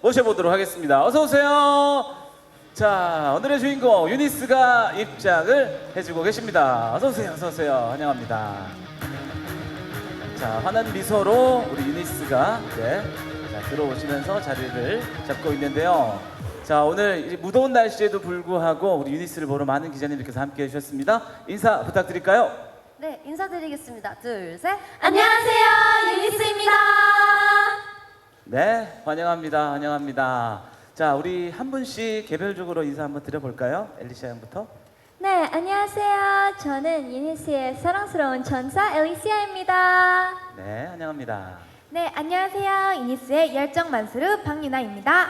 모셔보도록 하겠습니다. 어서 오세요. 자, 오늘의 주인공 유니스가 입장을 해주고 계십니다. 어서 오세요. 어서 오세요. 환영합니다. 자, 환한 미소로 우리 유니스가 이제 자, 들어오시면서 자리를 잡고 있는데요. 자, 오늘 이 무더운 날씨에도 불구하고 우리 유니스를 보러 많은 기자님들께서 함께 해주셨습니다. 인사 부탁드릴까요? 네, 인사드리겠습니다. 둘, 셋. 안녕하세요, 유니스입니다. 네, 환영합니다. 환영합니다. 자, 우리 한 분씩 개별적으로 인사 한번 드려볼까요? 엘리샤 양부터. 네, 안녕하세요. 저는 유니스의 사랑스러운 전사 엘리시아입니다. 네, 환영합니다. 네, 안녕하세요. 유니스의 열정 만수르 박유나입니다.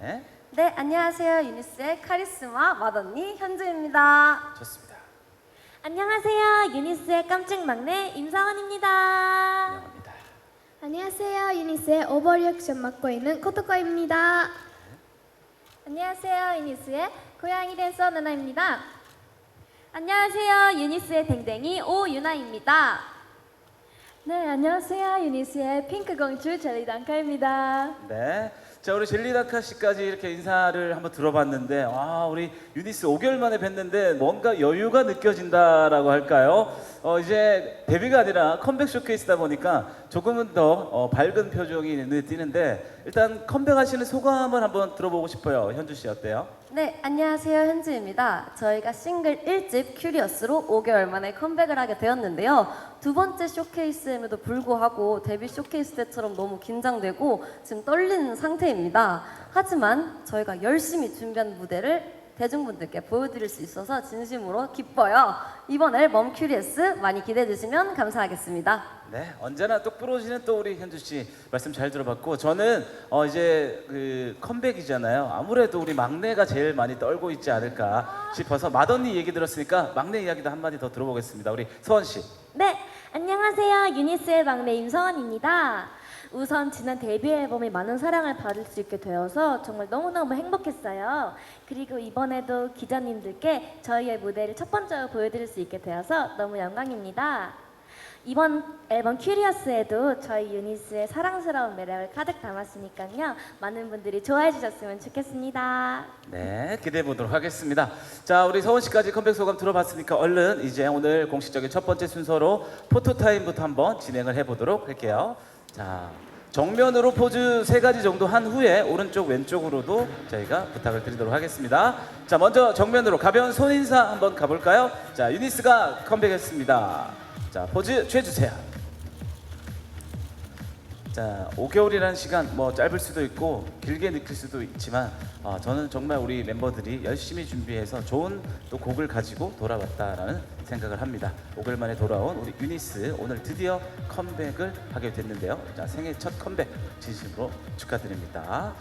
네, 네, 안녕하세요. 유니스의 카리스마 맏언니 현주입니다. 좋습니다. 안녕하세요. 유니스의 깜찍 막내 임상원입니다. 환영합니다. 안녕하세요. 유니스의 오버리액션 맡고 있는 코토코입니다. 안녕하세요. 유니스의 고양이 댄서 누나입니다. 안녕하세요. 유니스의 댕댕이 오유나입니다. 네, 안녕하세요. 유니스의 핑크 공주 젤리 단카입니다. 네. 자, 우리 젤리다카 씨까지 이렇게 인사를 한번 들어봤는데, 아, 우리 유니스 5개월 만에 뵀는데 뭔가 여유가 느껴진다라고 할까요? 어, 이제 데뷔가 아니라 컴백 쇼케이스다 보니까 조금은 더 어, 밝은 표정이 눈에 띄는데, 일단 컴백하시는 소감을 한번 들어보고 싶어요. 현주 씨 어때요? 네, 안녕하세요. 현주입니다. 저희가 싱글 1집 큐리어스로 5개월 만에 컴백을 하게 되었는데요. 두 번째 쇼케이스임에도 불구하고 데뷔 쇼케이스 때처럼 너무 긴장되고 지금 떨리는 상태입니다. 하지만 저희가 열심히 준비한 무대를 대중분들께 보여드릴 수 있어서 진심으로 기뻐요. 이번 앨범 큐리어스 많이 기대해 주시면 감사하겠습니다. 네, 언제나 똑부러지는 또 우리 현주 씨 말씀 잘 들어봤고 저는 어 이제 그 컴백이잖아요. 아무래도 우리 막내가 제일 많이 떨고 있지 않을까 싶어서 맏언니 얘기 들었으니까 막내 이야기도 한 마디 더 들어보겠습니다. 우리 서원 씨. 네, 안녕하세요. 유니스의 막내 임성원입니다. 우선 지난 데뷔 앨범이 많은 사랑을 받을 수 있게 되어서 정말 너무너무 행복했어요. 그리고 이번에도 기자님들께 저희의 무대를 첫 번째로 보여드릴 수 있게 되어서 너무 영광입니다. 이번 앨범 큐리어스에도 저희 유니스의 사랑스러운 매력을 가득 담았으니까요. 많은 분들이 좋아해 주셨으면 좋겠습니다. 네, 기대해 보도록 하겠습니다. 자, 우리 서원 씨까지 컴백 소감 들어봤으니까 얼른 이제 오늘 공식적인 첫 번째 순서로 포토 타임부터 한번 진행을 해 보도록 할게요. 자, 정면으로 포즈 세 가지 정도 한 후에 오른쪽 왼쪽으로도 저희가 부탁을 드리도록 하겠습니다. 자, 먼저 정면으로 가벼운 손 인사 한번 가볼까요? 자, 유니스가 컴백했습니다. 자, 포즈 취해주세요. 자, 5개월이라는 시간 뭐 짧을 수도 있고 길게 느낄 수도 있지만 어, 저는 정말 우리 멤버들이 열심히 준비해서 좋은 또 곡을 가지고 돌아왔다라는 생각을 합니다. 5개월 만에 돌아온 우리 유니스 오늘 드디어 컴백을 하게 됐는데요. 자, 생애 첫 컴백 진심으로 축하드립니다.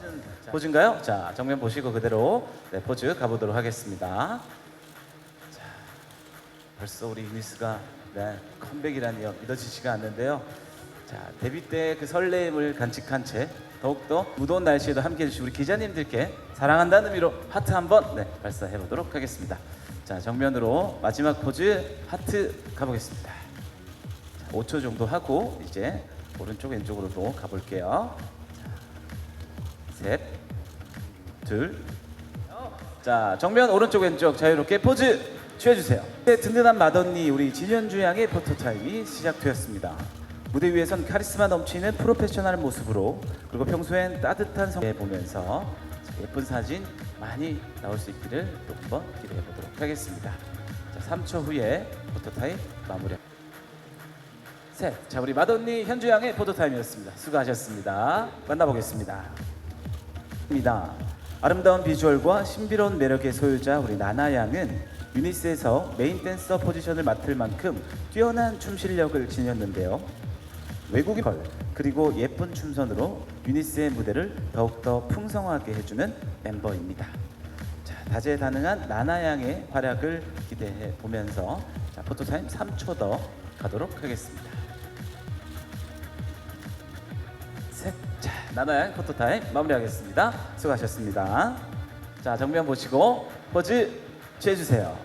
포즈인가요? 자, 정면 보시고 그대로 네, 포즈 가보도록 하겠습니다. 자, 벌써 우리 유니스가 네, 컴백이라니요 믿어지지가 않는데요. 자 데뷔 때 그 설렘을 간직한 채 더욱더 무더운 날씨에도 함께해 주신 우리 기자님들께 사랑한다는 의미로 하트 한번 네, 발사해 보도록 하겠습니다. 자 정면으로 마지막 포즈 하트 가보겠습니다. 자, 5초 정도 하고 이제 오른쪽 왼쪽으로도 가볼게요. 자, 셋, 둘, 자 정면 오른쪽 왼쪽 자유롭게 포즈 취해주세요. 네, 든든한 맏언니 우리 진현주 양의 포토타임이 시작되었습니다. 무대 위에선 카리스마 넘치는 프로페셔널 모습으로 그리고 평소엔 따뜻한 성에 보면서 예쁜 사진 많이 나올 수 있기를 또 한번 기대해 보도록 하겠습니다. 자 3초 후에 포토타임 마무리. 셋, 자 우리 맏언니 현주 양의 포토타임이었습니다. 수고하셨습니다. 만나보겠습니다. 입니다. 아름다운 비주얼과 신비로운 매력의 소유자 우리 나나 양은 유니스에서 메인 댄서 포지션을 맡을 만큼 뛰어난 춤 실력을 지녔는데요. 외국인 펄 그리고 예쁜 춤선으로 유니스의 무대를 더욱더 풍성하게 해주는 멤버입니다. 자, 다재다능한 나나 양의 활약을 기대해 보면서 자, 포토타임 3초 더 가도록 하겠습니다. 셋. 자, 나나양 포토타임 마무리하겠습니다. 수고하셨습니다. 자, 정면 보시고 포즈 취해주세요.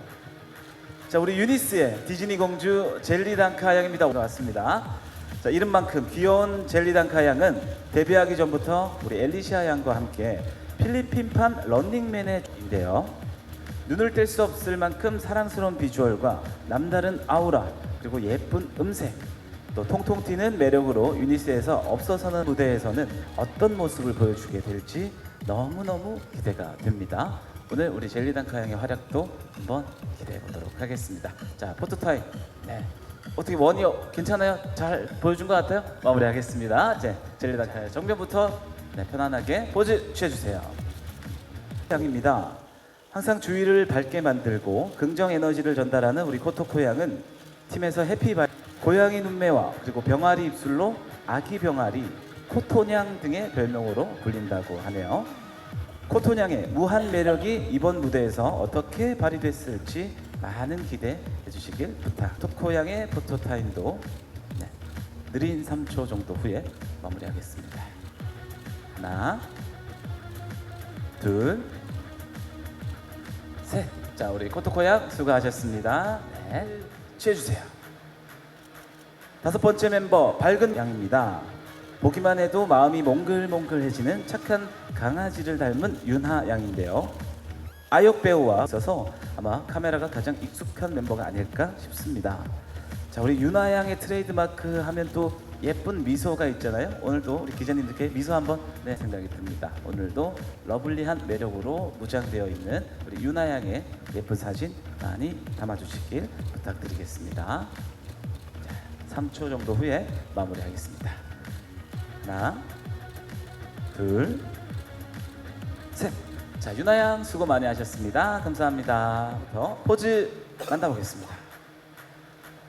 자, 우리 유니스의 디즈니 공주 젤리단카 양입니다. 왔습니다. 자, 이름만큼 귀여운 젤리단카 양은 데뷔하기 전부터 우리 엘리시아 양과 함께 필리핀판 런닝맨의 인데요. 눈을 뗄 수 없을 만큼 사랑스러운 비주얼과 남다른 아우라 그리고 예쁜 음색 또 통통 튀는 매력으로 유니스에서 없어서는 무대에서는 어떤 모습을 보여주게 될지 너무너무 기대가 됩니다. 오늘 우리 젤리단카 양의 활약도 한번 기대해 보도록 하겠습니다. 자 포토타임. 네. 어떻게 원이요 괜찮아요? 잘 보여준 것 같아요? 마무리하겠습니다. 이제 젤리단카 양 정면부터 네, 편안하게 포즈 취해주세요. 양입니다. 항상 주위를 밝게 만들고 긍정 에너지를 전달하는 우리 코토코 양은 팀에서 해피바이 고양이 눈매와 그리고 병아리 입술로 아기 병아리 코토냥 등의 별명으로 불린다고 하네요. 코토냥의 무한 매력이 이번 무대에서 어떻게 발휘됐을지 많은 기대해 주시길 부탁. 토코양의 포토타임도 네, 느린 3초 정도 후에 마무리하겠습니다. 하나, 둘, 셋. 자, 우리 코토코양 수고하셨습니다. 네, 취해주세요. 다섯 번째 멤버 밝은 양입니다. 보기만 해도 마음이 몽글몽글해지는 착한 강아지를 닮은 윤하 양인데요. 아역 배우와 있어서 아마 카메라가 가장 익숙한 멤버가 아닐까 싶습니다. 자, 우리 윤하 양의 트레이드 마크 하면 또 예쁜 미소가 있잖아요. 오늘도 우리 기자님들께 미소 한번 내 생각이 듭니다. 오늘도 러블리한 매력으로 무장되어 있는 우리 윤하 양의 예쁜 사진 많이 담아주시길 부탁드리겠습니다. 자, 3초 정도 후에 마무리하겠습니다. 하나, 둘, 셋. 자, 유나양 수고 많이 하셨습니다. 감사합니다. 부터 포즈 만나보겠습니다.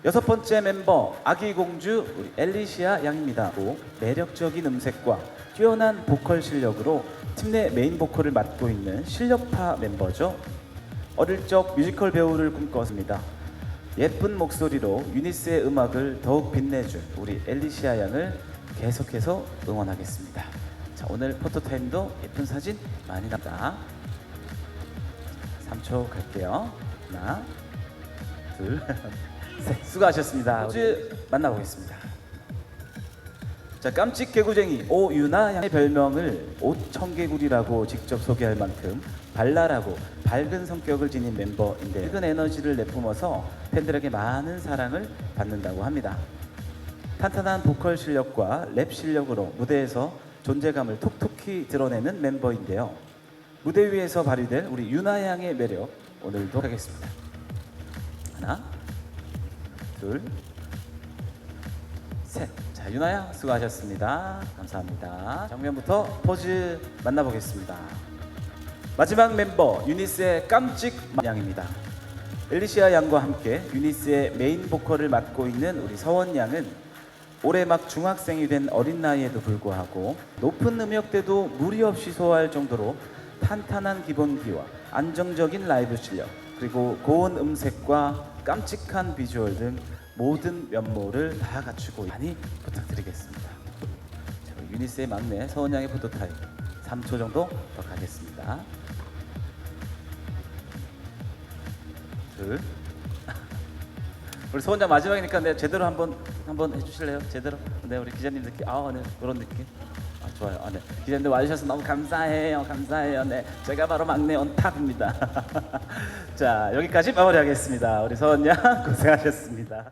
여섯 번째 멤버 아기 공주 우리 엘리시아 양입니다. 또 매력적인 음색과 뛰어난 보컬 실력으로 팀 내 메인 보컬을 맡고 있는 실력파 멤버죠. 어릴 적 뮤지컬 배우를 꿈꿨습니다. 예쁜 목소리로 유니스의 음악을 더욱 빛내줄 우리 엘리시아 양을 계속해서 응원하겠습니다. 자, 오늘 포토타임도 예쁜 사진 많이 남다. 3초 갈게요. 하나, 둘, 셋. 수고하셨습니다. 포즈 만나보겠습니다. 자, 깜찍 개구쟁이 오유나 양의 별명을 옷청개구리라고 직접 소개할 만큼 발랄하고 밝은 성격을 지닌 멤버인데 밝은 에너지를 내뿜어서 팬들에게 많은 사랑을 받는다고 합니다. 탄탄한 보컬 실력과 랩 실력으로 무대에서 존재감을 톡톡히 드러내는 멤버인데요. 무대 위에서 발휘될 우리 유나 양의 매력 오늘도 하겠습니다. 하나, 둘, 셋. 자, 유나 양 수고하셨습니다. 감사합니다. 정면부터 포즈 만나보겠습니다. 마지막 멤버 유니스의 깜찍 양입니다. 엘리시아 양과 함께 유니스의 메인 보컬을 맡고 있는 우리 서원 양은 올해 막 중학생이 된 어린 나이에도 불구하고 높은 음역대도 무리 없이 소화할 정도로 탄탄한 기본기와 안정적인 라이브 실력 그리고 고운 음색과 깜찍한 비주얼 등 모든 면모를 다 갖추고 많이 부탁드리겠습니다. 자, 유니스의 막내 서원 양의 포토타임 3초 정도 더 가겠습니다. 둘. 우리 소원장 마지막이니까 네, 제대로 한번 한번 해주실래요? 제대로. 네 우리 기자님들께 아 네 그런 느낌. 아 좋아요. 아, 네 기자님들 와주셔서 너무 감사해요. 감사해요. 네 제가 바로 막내 온탑입니다. 자 여기까지 마무리하겠습니다. 우리 서원 양 고생하셨습니다.